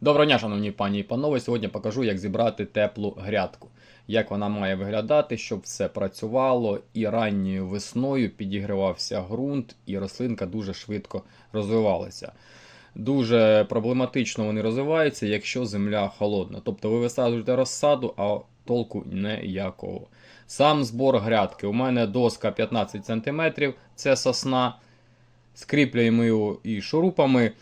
Доброго дня, шановні пані і панове. Сьогодні покажу, як зібрати теплу грядку, як вона має виглядати, щоб все працювало і ранньою весною підігрівався ґрунт, і рослинка дуже швидко розвивалася. Дуже проблематично вони розвиваються, якщо земля холодна. Тобто ви висаджуєте розсаду, а толку ніякого. Сам збор грядки. У мене доска 15 см, це сосна. Скріплюємо його і шурупами.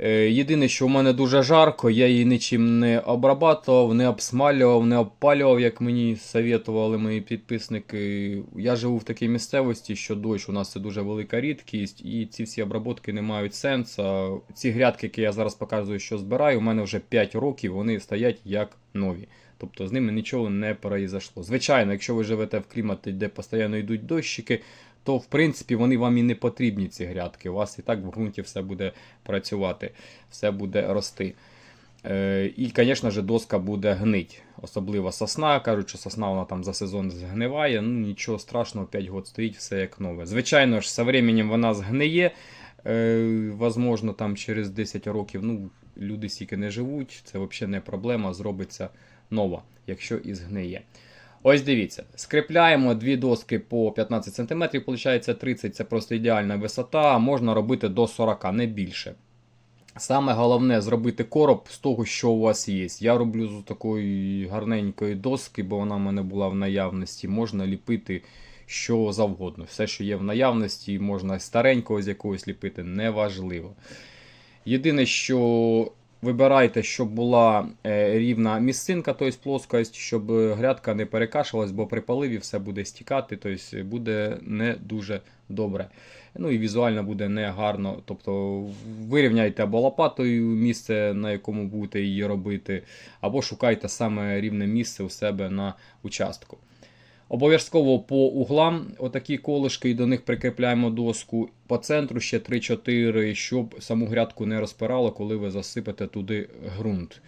Е, Єдине, що в мене дуже жарко, я її нічим не обрабатував, не обсмалював, не обпалював, як мені совєтували мої підписники. Я живу в такій місцевості, що дощ у нас це дуже велика рідкість, і ці всі обработки не мають сенсу. Ці грядки, які я зараз показую, що збираю, у мене вже 5 років, вони стоять як нові. Тобто з ними нічого не произошло. Звичайно, якщо ви живете в кліматі, де постійно йдуть дощики, то в принципі вони вам і не потрібні, ці грядки. У вас і так в ґрунті все буде працювати, все буде рости. Е, і, звісно ж, доска буде гнить. Особливо сосна. Кажуть, що сосна вона там за сезон згниває. Ну нічого страшного, 5 років стоїть, все як нове. Звичайно ж, з часом вона згниє. Е, возможно, там через 10 років ну, люди стільки не живуть, це взагалі не проблема, зробиться нова, якщо і згниє. Ось дивіться, скріпляємо дві доски по 15 см, виходить 30 це просто ідеальна висота, можна робити до 40, не більше. Саме головне зробити короб з того, що у вас є. Я роблю з такої гарненької доски, бо вона в мене була в наявності. Можна ліпити що завгодно. Все, що є в наявності, можна старенького з якогось ліпити, неважливо. Єдине, що вибирайте, щоб була е, рівна місцинка, тобто плоскость, щоб грядка не перекашувалась, бо при поливі все буде стікати, тобто буде не дуже добре. Ну і візуально буде не гарно. Тобто вирівняйте або лопатою місце, на якому будете її робити, або шукайте саме рівне місце у себе на участку. Обов'язково по углам отакі колишки і до них прикріпляємо доску. По центру ще 3-4, щоб саму грядку не розпирало, коли ви засипете туди ґрунт.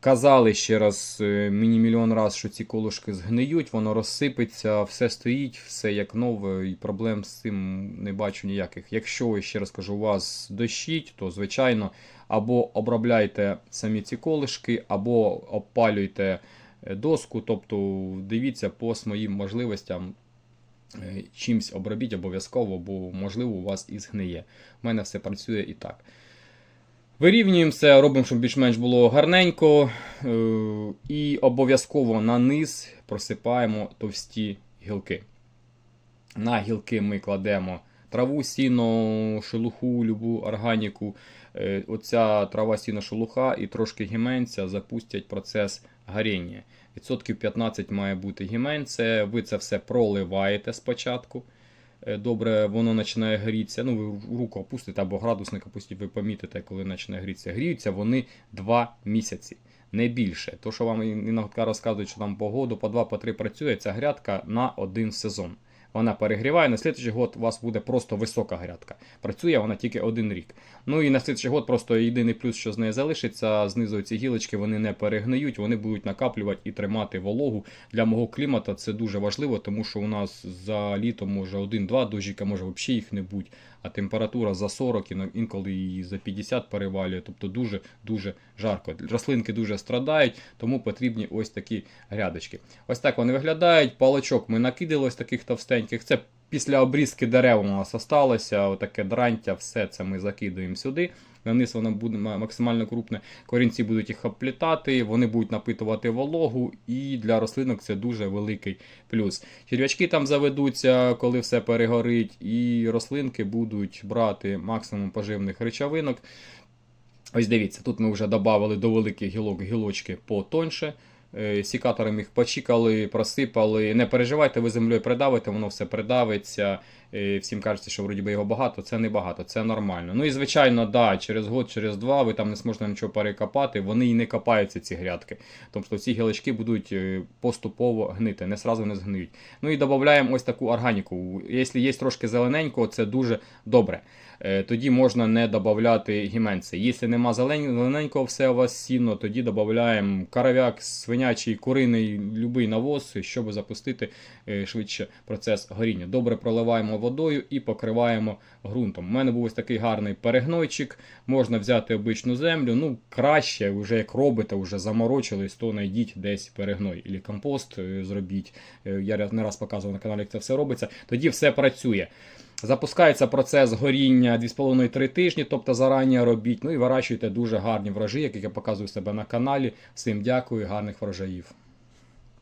Казали ще раз, е, мені мільйон раз, що ці колишки згниють, воно розсипеться, все стоїть, все як нове, і проблем з цим не бачу ніяких. Якщо, ще раз кажу, у вас дощить, то звичайно або обробляйте самі ці колишки, або обпалюйте доску, тобто дивіться по своїм можливостям. е, Чимсь обробіть обов'язково, бо можливо у вас і згниє. У мене все працює і так. Вирівнюємо все, робимо, щоб більш-менш було гарненько. е, І обов'язково на низ просипаємо товсті гілки. На гілки ми кладемо траву, сіно, шелуху, любу органіку. Е, Оця трава, сіно, шелуха і трошки гіменця запустять процес горіння. Відсотків 15 має бути гімень. Це ви це все проливаєте спочатку. Е, Добре, воно починає грітися. Ну, ви руку опустите або градусник опустите, ви помітите, коли починає грітися. Гріються вони 2 місяці, не більше. То, що вам іноді розказують, що там погоду по 2-3 працює, ця грядка на один сезон. Вона перегріває, на слідчий год у вас буде просто висока грядка. Працює вона тільки один рік. Ну і на слідчий год просто єдиний плюс, що з неї залишиться, знизу ці гілочки вони не перегниють, вони будуть накаплювати і тримати вологу. Для мого клімату це дуже важливо, тому що у нас за літом може один-два дощика, може взагалі їх не бути, а температура за 40 і інколи і за 50 перевалює, тобто дуже-дуже жарко. Рослинки дуже страдають, тому потрібні ось такі грядочки. Ось так вони виглядають. Палочок ми накидали ось таких товстеньких. Це після обрізки дерев у нас осталося, отаке дрантя, все це ми закидуємо сюди. На низ воно буде максимально крупне. Корінці будуть їх обплітати, вони будуть напитувати вологу, і для рослинок це дуже великий плюс. Черв'ячки там заведуться, коли все перегорить, і рослинки будуть брати максимум поживних речовинок. Ось дивіться, тут ми вже додали до великих гілок гілочки потоньше. Е, Сікатором їх почікали, просипали. Не переживайте, ви землею придавите, воно все придавиться. Е, Всім кажеться, що вроді би його багато, це не багато, це нормально. Ну і звичайно, да, через год, через два ви там не зможете нічого перекопати, вони і не копаються, ці грядки. Тобто ці гілочки будуть е, поступово гнити, не сразу не згниють. Ну і додаємо ось таку органіку. Якщо є трошки зелененького, це дуже добре. Е, Тоді можна не додати гіменці. Якщо нема зелен- зелененького, все у вас сіно, тоді додаємо карав'як, свинячий, куриний, будь-який навоз, щоб запустити швидше процес горіння. Добре проливаємо водою і покриваємо ґрунтом. У мене був ось такий гарний перегнойчик. Можна взяти обичну землю. Ну, краще, вже як робите, вже заморочились, то знайдіть десь перегной. Ілі компост е, зробіть. Е, Я не раз показував на каналі, як це все робиться. Тоді все працює. Запускається процес горіння 2,5-3 тижні, тобто зарані робіть. Ну і вирощуйте дуже гарні врожаї, як я показую себе на каналі. Всім дякую, гарних врожаїв.